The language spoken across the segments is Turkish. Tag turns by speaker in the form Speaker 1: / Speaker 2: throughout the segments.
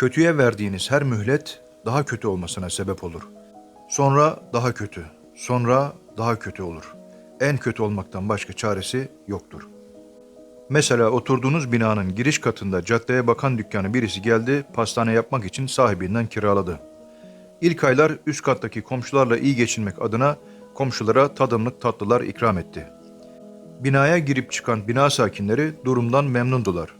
Speaker 1: Kötüye verdiğiniz her mühlet daha kötü olmasına sebep olur. Sonra daha kötü, sonra daha kötü olur. En kötü olmaktan başka çaresi yoktur. Mesela oturduğunuz binanın giriş katında caddeye bakan dükkanı birisi geldi, pastane yapmak için sahibinden kiraladı. İlk aylar üst kattaki komşularla iyi geçinmek adına komşulara tadımlık tatlılar ikram etti. Binaya girip çıkan bina sakinleri durumdan memnundular.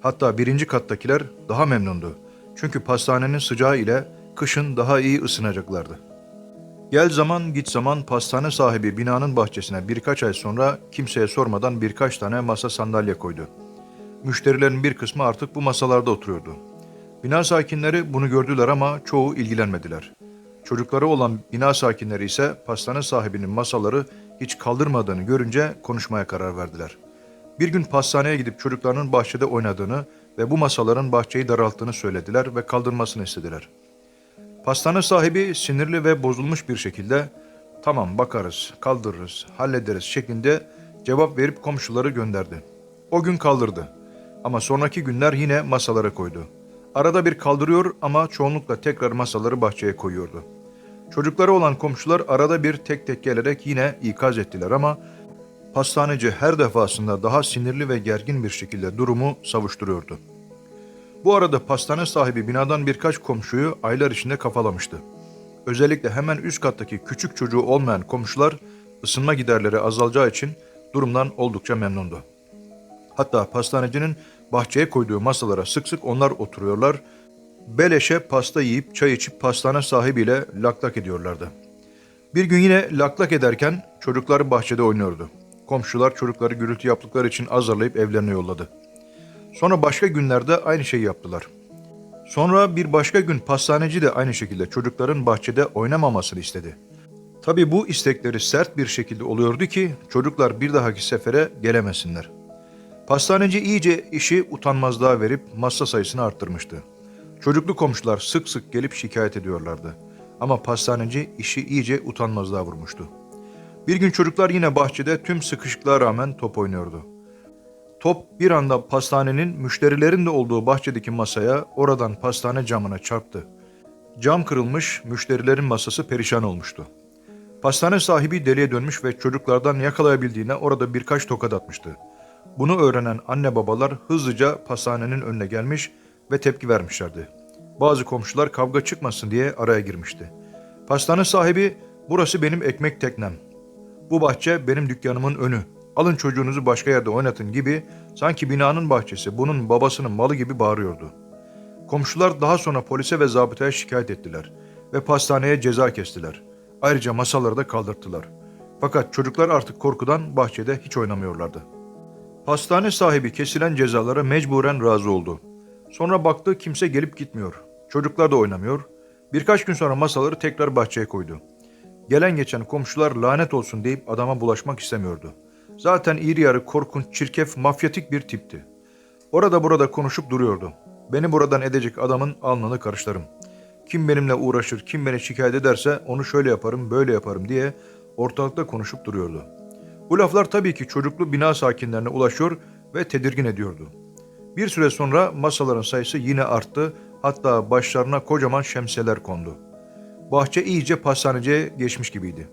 Speaker 1: Hatta birinci kattakiler daha memnundu. Çünkü pastanenin sıcağı ile kışın daha iyi ısınacaklardı. Gel zaman git zaman pastane sahibi binanın bahçesine birkaç ay sonra kimseye sormadan birkaç tane masa sandalye koydu. Müşterilerin bir kısmı artık bu masalarda oturuyordu. Bina sakinleri bunu gördüler ama çoğu ilgilenmediler. Çocukları olan bina sakinleri ise pastane sahibinin masaları hiç kaldırmadığını görünce konuşmaya karar verdiler. Bir gün pastaneye gidip çocuklarının bahçede oynadığını ve bu masaların bahçeyi daralttığını söylediler ve kaldırmasını istediler. Pastane sahibi sinirli ve bozulmuş bir şekilde tamam bakarız, kaldırırız, hallederiz şeklinde cevap verip komşuları gönderdi. O gün kaldırdı ama sonraki günler yine masalara koydu. Arada bir kaldırıyor ama çoğunlukla tekrar masaları bahçeye koyuyordu. Çocukları olan komşular arada bir tek tek gelerek yine ikaz ettiler ama pastaneci her defasında daha sinirli ve gergin bir şekilde durumu savuşturuyordu. Bu arada pastane sahibi binadan birkaç komşuyu aylar içinde kafalamıştı. Özellikle hemen üst kattaki küçük çocuğu olmayan komşular ısınma giderleri azalacağı için durumdan oldukça memnundu. Hatta pastanecinin bahçeye koyduğu masalara sık sık onlar oturuyorlar, beleşe pasta yiyip çay içip pastane sahibiyle laklak ediyorlardı. Bir gün yine laklak ederken çocuklar bahçede oynuyordu. Komşular çocukları gürültü yaptıkları için azarlayıp evlerine yolladı. Sonra başka günlerde aynı şeyi yaptılar. Sonra bir başka gün pastaneci de aynı şekilde çocukların bahçede oynamamasını istedi. Tabi bu istekleri sert bir şekilde oluyordu ki çocuklar bir dahaki sefere gelemesinler. Pastaneci iyice işi utanmazlığa verip masa sayısını arttırmıştı. Çocuklu komşular sık sık gelip şikayet ediyorlardı. Ama pastaneci işi iyice utanmazlığa vurmuştu. Bir gün çocuklar yine bahçede tüm sıkışıklığa rağmen top oynuyordu. Top bir anda pastanenin müşterilerin de olduğu bahçedeki masaya, oradan pastane camına çarptı. Cam kırılmış, müşterilerin masası perişan olmuştu. Pastane sahibi deliye dönmüş ve çocuklardan yakalayabildiğine orada birkaç tokat atmıştı. Bunu öğrenen anne babalar hızlıca pastanenin önüne gelmiş ve tepki vermişlerdi. Bazı komşular kavga çıkmasın diye araya girmişti. Pastane sahibi, burası benim ekmek teknem. Bu bahçe benim dükkanımın önü. Alın çocuğunuzu başka yerde oynatın gibi sanki binanın bahçesi bunun babasının malı gibi bağırıyordu. Komşular daha sonra polise ve zabıtaya şikayet ettiler ve pastaneye ceza kestiler. Ayrıca masaları da kaldırttılar. Fakat çocuklar artık korkudan bahçede hiç oynamıyorlardı. Pastane sahibi kesilen cezalara mecburen razı oldu. Sonra baktı kimse gelip gitmiyor. Çocuklar da oynamıyor. Birkaç gün sonra masaları tekrar bahçeye koydu. Gelen geçen komşular lanet olsun deyip adama bulaşmak istemiyordu. Zaten iri yarı korkunç, çirkef, mafyatik bir tipti. Orada burada konuşup duruyordu. Beni buradan edecek adamın alnını karışlarım. Kim benimle uğraşır, kim beni şikayet ederse onu şöyle yaparım, böyle yaparım diye ortalıkta konuşup duruyordu. Bu laflar tabii ki çocuklu bina sakinlerine ulaşıyor ve tedirgin ediyordu. Bir süre sonra masaların sayısı yine arttı, hatta başlarına kocaman şemsiyeler kondu. Bahçe iyice pastaneciye geçmiş gibiydi.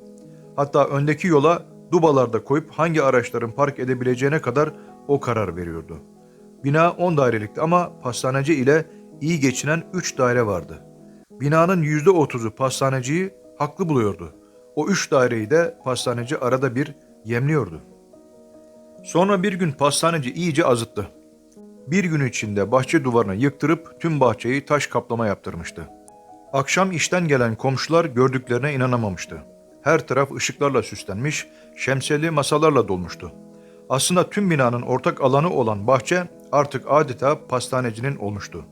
Speaker 1: Hatta öndeki yola dubalarda koyup hangi araçların park edebileceğine kadar o karar veriyordu. Bina 10 dairelikti ama pastaneci ile iyi geçinen 3 daire vardı. Binanın %30'u pastaneciyi haklı buluyordu. O 3 daireyi de pastaneci arada bir yemliyordu. Sonra bir gün pastaneci iyice azıttı. Bir gün içinde bahçe duvarını yıktırıp tüm bahçeyi taş kaplama yaptırmıştı. Akşam işten gelen komşular gördüklerine inanamamıştı. Her taraf ışıklarla süslenmiş, şemsiyeli masalarla dolmuştu. Aslında tüm binanın ortak alanı olan bahçe artık adeta pastanecinin olmuştu.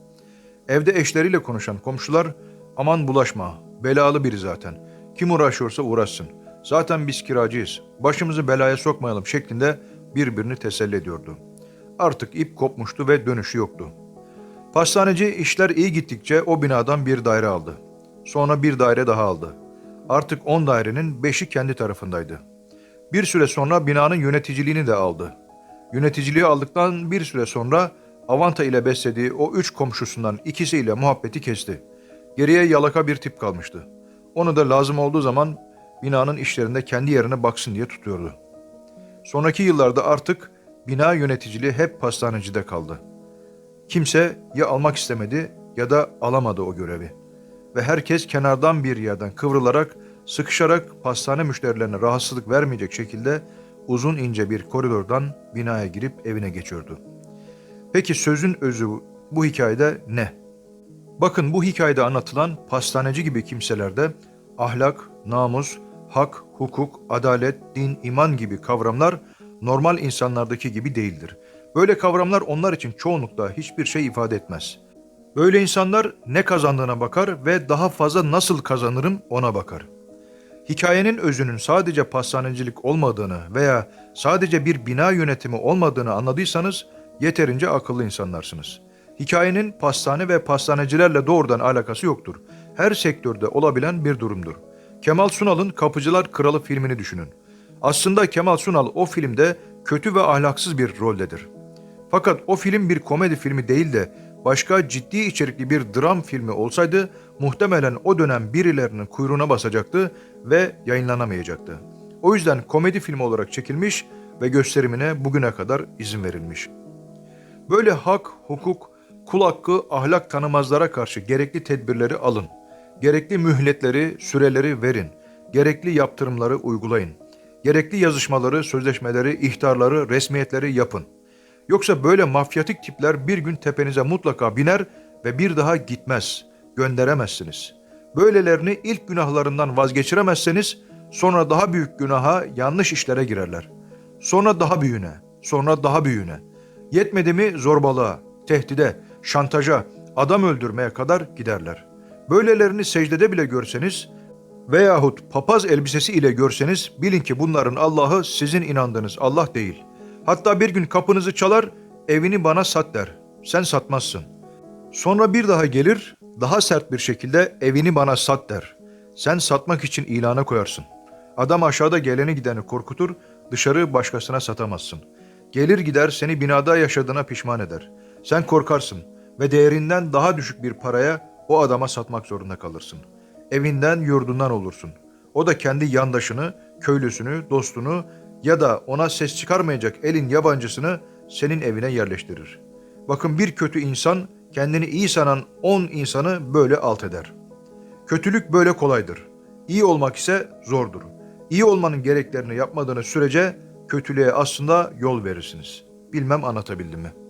Speaker 1: Evde eşleriyle konuşan komşular aman bulaşma, belalı biri zaten. Kim uğraşıyorsa uğraşsın. Zaten biz kiracıyız. Başımızı belaya sokmayalım şeklinde birbirini teselli ediyordu. Artık ip kopmuştu ve dönüşü yoktu. Pastaneci işler iyi gittikçe o binadan bir daire aldı. Sonra bir daire daha aldı. Artık 10 dairenin 5'i kendi tarafındaydı. Bir süre sonra binanın yöneticiliğini de aldı. Yöneticiliği aldıktan bir süre sonra Avanta ile beslediği o üç komşusundan ikisiyle muhabbeti kesti. Geriye yalaka bir tip kalmıştı. Onu da lazım olduğu zaman binanın işlerinde kendi yerine baksın diye tutuyordu. Sonraki yıllarda artık bina yöneticiliği hep pastanecide kaldı. Kimse ya almak istemedi ya da alamadı o görevi. Ve herkes kenardan bir yerden kıvrılarak, sıkışarak pastane müşterilerine rahatsızlık vermeyecek şekilde uzun ince bir koridordan binaya girip evine geçiyordu. Peki sözün özü bu hikayede ne? Bakın bu hikayede anlatılan pastaneci gibi kimselerde ahlak, namus, hak, hukuk, adalet, din, iman gibi kavramlar normal insanlardaki gibi değildir. Böyle kavramlar onlar için çoğunlukla hiçbir şey ifade etmez. Böyle insanlar ne kazandığına bakar ve daha fazla nasıl kazanırım ona bakar. Hikayenin özünün sadece pastanecilik olmadığını veya sadece bir bina yönetimi olmadığını anladıysanız yeterince akıllı insanlarsınız. Hikayenin pastane ve pastanecilerle doğrudan alakası yoktur. Her sektörde olabilen bir durumdur. Kemal Sunal'ın Kapıcılar Kralı filmini düşünün. Aslında Kemal Sunal o filmde kötü ve ahlaksız bir roldedir. Fakat o film bir komedi filmi değil de başka ciddi içerikli bir dram filmi olsaydı muhtemelen o dönem birilerinin kuyruğuna basacaktı ve yayınlanamayacaktı. O yüzden komedi filmi olarak çekilmiş ve gösterimine bugüne kadar izin verilmiş. Böyle hak, hukuk, kul hakkı, ahlak tanımazlara karşı gerekli tedbirleri alın. Gerekli mühletleri, süreleri verin. Gerekli yaptırımları uygulayın. Gerekli yazışmaları, sözleşmeleri, ihtarları, resmiyetleri yapın. Yoksa böyle mafyatik tipler bir gün tepenize mutlaka biner ve bir daha gitmez, gönderemezsiniz. Böylelerini ilk günahlarından vazgeçiremezseniz sonra daha büyük günaha, yanlış işlere girerler. Sonra daha büyüğüne, sonra daha büyüğüne. Yetmedi mi zorbalığa, tehdide, şantaja, adam öldürmeye kadar giderler. Böylelerini secdede bile görseniz veyahut papaz elbisesi ile görseniz bilin ki bunların Allah'ı sizin inandığınız Allah değil. Hatta bir gün kapınızı çalar, evini bana sat der. Sen satmazsın. Sonra bir daha gelir, daha sert bir şekilde evini bana sat der. Sen satmak için ilana koyarsın. Adam aşağıda geleni gideni korkutur, dışarı başkasına satamazsın. Gelir gider seni binada yaşadığına pişman eder. Sen korkarsın ve değerinden daha düşük bir paraya o adama satmak zorunda kalırsın. Evinden, yurdundan olursun. O da kendi yandaşını, köylüsünü, dostunu ya da ona ses çıkarmayacak elin yabancısını senin evine yerleştirir. Bakın bir kötü insan kendini iyi sanan on insanı böyle alt eder. Kötülük böyle kolaydır. İyi olmak ise zordur. İyi olmanın gereklerini yapmadığınız sürece kötülüğe aslında yol verirsiniz. Bilmem anlatabildim mi?''